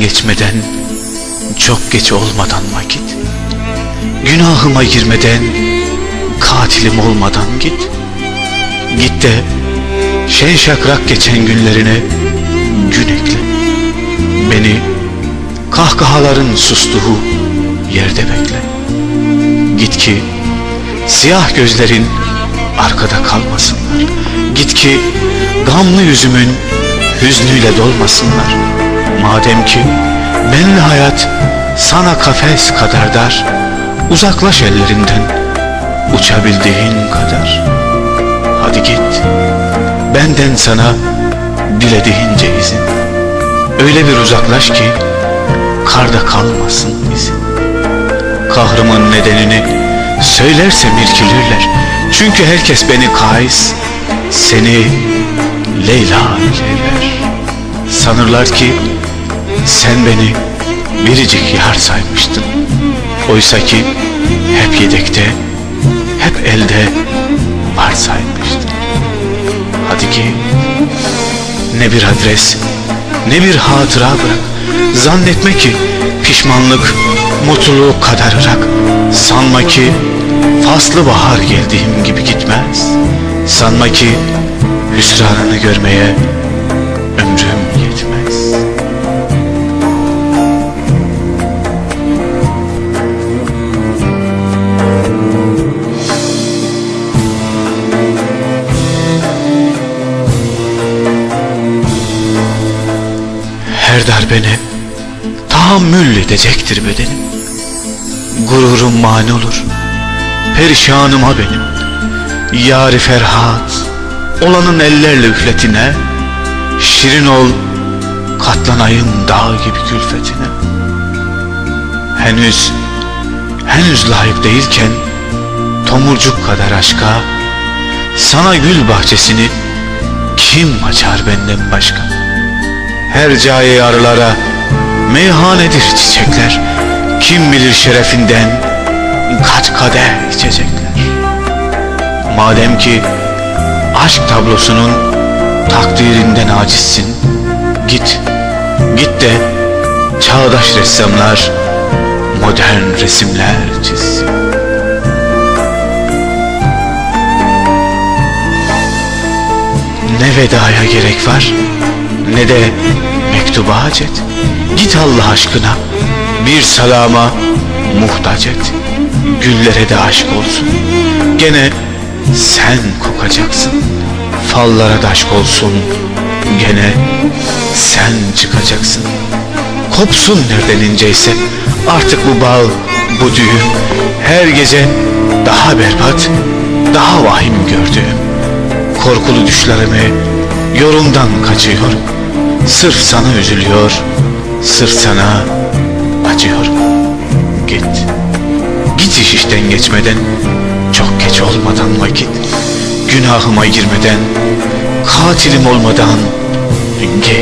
geçmeden Çok geç olmadan vakit. Günahıma girmeden Katilim olmadan git. Git de Şen şakrak geçen günlerine Gün ekle. Beni Kahkahaların sustuğu Yerde bekle. Git ki Siyah gözlerin Arkada kalmasınlar. Git ki Gamlı yüzümün Hüznüyle dolmasınlar Madem ki Benli hayat Sana kafes kadar dar Uzaklaş ellerinden Uçabildiğin kadar. Hadi git Benden sana Dilediğince izin Öyle bir uzaklaş ki Karda kalmasın izin. Kahrımın nedenini Söylersem irkilirler Çünkü herkes beni Kays Seni Leyla bilirler Sanırlar ki Sen beni Biricik yar saymıştın. Oysa ki Hep yedekte Hep elde Var saymıştın. Hadi git Ne bir adres Ne bir hatıra bırak. Zannetme ki Pişmanlık Mutluluk kadar ırak. Sanma ki Faslı bahar geldiğim gibi gitmez. Sanma ki Hüsranını görmeye Her darbene tahammül edecektir bedenim. Gururum mani olur. Perişanıma benim. Yari Ferhat Olanın ellerle üfletine Şirin ol Katlanayım dağ gibi külfetine. Henüz Henüz layık değilken Tomurcuk kadar aşka Sana gül bahçesini Kim açar benden başka her cahi arılara meyhanedir çiçekler. Kim bilir şerefinden kaç kadeh içecekler. Madem ki aşk tablosunun takdirinden acizsin Git, git de çağdaş ressamlar modern resimler çizsin. Ne vedaya gerek var ne de mektuba hacet Git Allah aşkına. Bir salama muhtaç et. Güllere de aşk olsun. Gene sen kokacaksın. Fallara da aşk olsun. Gene sen çıkacaksın. Kopsun nereden inceyse. Artık bu bal, bu düğün Her gece daha berbat Daha vahim gördüğüm. Korkulu düşlerimi Yorumdan kaçıyorum Sırf sana üzülüyor Sırf sana acıyorum Git Git iş işten geçmeden Çok geç olmadan vakit Günahıma girmeden Katilim olmadan Git